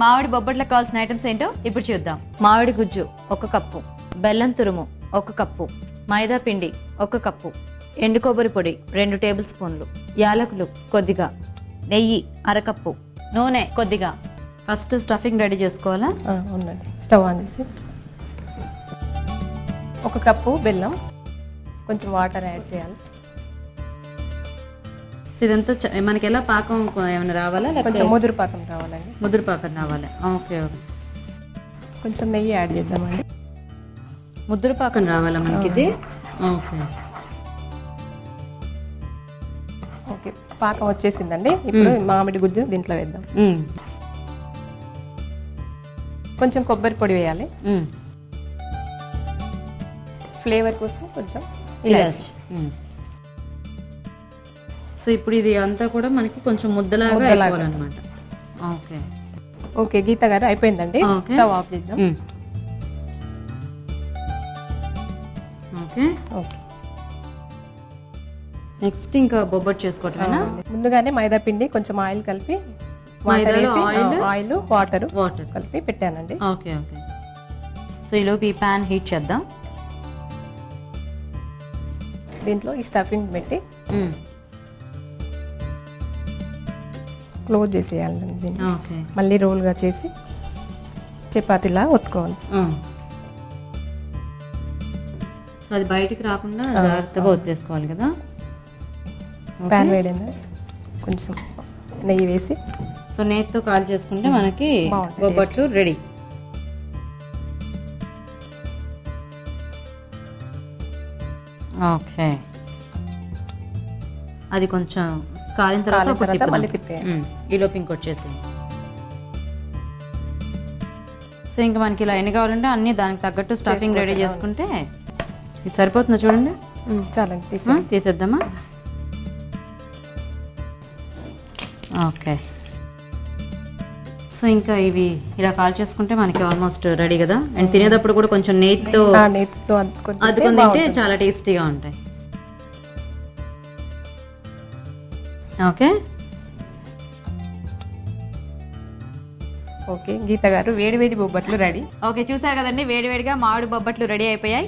మామిడి బొబ్బట్లకు కావాల్సిన ఐటమ్స్ ఏంటో ఇప్పుడు చూద్దాం. మామిడి గుజ్జు ఒక కప్పు బెల్లం తురుము ఒక కప్పు మైదా పిండి ఒక కప్పు ఎండు కొబ్బరి పొడి రెండు టేబుల్ స్పూన్లు యాలకులు కొద్దిగా నెయ్యి అరకప్పు నూనె కొద్దిగా. ఫస్ట్ స్టఫింగ్ రెడీ చేసుకోవాలా? ఉండండి స్టవ్ ఆన్ చేసి. ఒక కప్పు బెల్లం కొంచెం వాటర్ యాడ్ చేయాలి. ఇదంతా మనకి ఎలా పాకం ఏమైనా రావాలా? కొంచెం లేకపోతే ముదురు పాకం కావాలండి. ముద్ర పాకం రావాలి? Okay okay. కొంచెం నెయ్యి యాడ్ చేద్దామండి. ముద్ర పాకం రావాలా మనకి ఇది? ఓకే. ఓకే పాకం వచ్చేసిందండి. ఇప్పుడు మామిడి గుజ్జు దీంట్లో వేద్దాం. కొంచెం కొబ్బరి పొడి వేయాలి. ఫ్లేవర్ కోసం కొంచెం ఇలాచి. సో ఇప్పుడు ఇది అంతా కూడా మనకి కొంచెం ముద్దలాగా. అయిపోవాలన్నమాట. ఓకే. ఓకే గీత గారు అయిపోయిందండి. ఓకే. స్టవ్ ఆఫ్ చేద్దాం. మ్మ్. ఓకే. ఓకే. నెక్స్ట్ ఇంకా బొబ్బట్ చేసుకోవటమేనా? ముందుగానే మైదా పిండి కొంచెం ఆయిల్ కలిపి? ఆయిల్? Water water. కలిపి పెట్టానండి. Okay okay. సో ఈలోపు ఈ ప్యాన్ హీట్ చేద్దాం. దీంట్లో ఈ స్టఫింగ్ పెట్టి క్లోజ్ చేసేయాలండి దీన్ని. ఓకే. మళ్ళీ రోల్గా చేసి చపాతీలా ఒత్తుకోవాలి. సో అది బయటికి రాకుండా జాగ్రత్తగా వచ్చేసుకోవాలి కదా? ప్యాన్ వేడైందా కొంచెం నెయ్యి వేసి సో నేతితో కాల్ చేసుకుంటే మనకి బొబ్బట్లు రెడీ. ఓకే. అది కొంచెం కాలిన తర్వాత కాలిన అప్పుడు తర్వాత తిప్పుదాం. మళ్ళీ తిప్పేయాలి. ఇంకోటి చేసి సో ఇంకా మనకి ఇలా ఎన్ని కావాలంటే అన్ని దానికి తగ్గట్టు స్టఫింగ్ రెడీ చేసుకుంటే ఇది సరిపోతుందా చూడండి? ఉమ్, చాలండి తీసి ఆ, తీసేద్దామా? ఓకే. సో ఇంకా ఇవి ఇలా కాల్ చేసుకుంటే మనకి ఆల్మోస్ట్ రెడీ కదా? అండ్ తినేటప్పుడు కూడా కొంచెం నెయ్యితో ఆ నెయ్యితో అద్దుకొని తింటే అదుకొని తింటే బాగుంటుంది. చాలా టేస్టీగా ఉంటాయి. ఓకే. ఓకే గీత గారు వేడి వేడి బొబ్బట్లు రెడీ. ఓకే చూసారు కదండి వేడివేడిగా మామిడి బొబ్బట్లు రెడీ అయిపోయాయి.